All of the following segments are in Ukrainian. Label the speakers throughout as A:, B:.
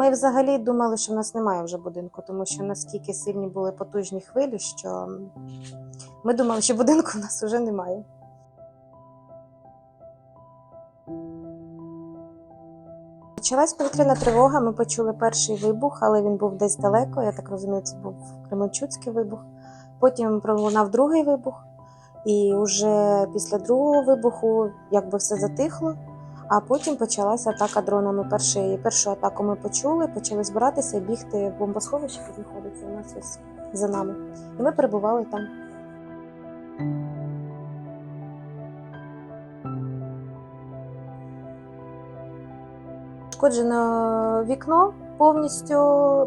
A: Ми взагалі думали, що в нас немає вже будинку, тому що наскільки сильні були потужні хвилі, що ми думали, що будинку в нас вже немає. Почалась повітряна тривога. Ми почули перший вибух, але він був десь далеко. Я так розумію, це був Кременчуцький вибух. Потім пролунав другий вибух, і вже після другого вибуху якби все затихло. А потім почалася атака дронами. Перший, першу атаку ми почули, почали збиратися і бігти в бомбосховище, яке знаходиться у нас ось за нами. І ми перебували там. Пошкоджено вікно повністю,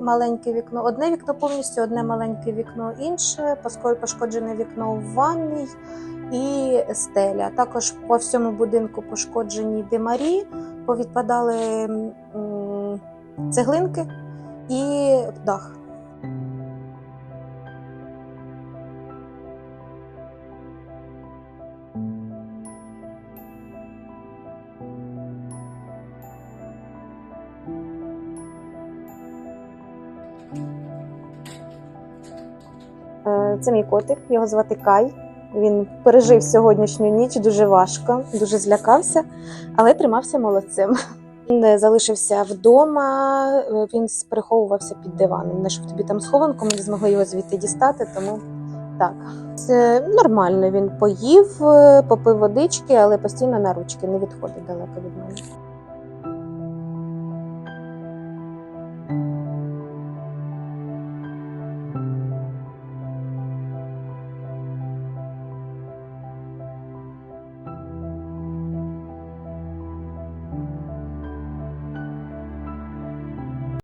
A: маленьке вікно. Одне вікно повністю, одне маленьке вікно інше, пошкоджене вікно в ванній і стеля. Також по всьому будинку пошкоджені димарі, повідпадали цеглинки і дах. Е, Це мій котик, його звати Кай. Він пережив сьогоднішню ніч дуже важко, дуже злякався, але тримався молодцем. Він е, залишився вдома, е, він переховувався під диваном. Знайшов тобі там схованку, ми не змогли його звідти дістати, тому так. Це нормально. Він поїв, е, попив водички, але постійно на ручки, не відходить далеко від мене.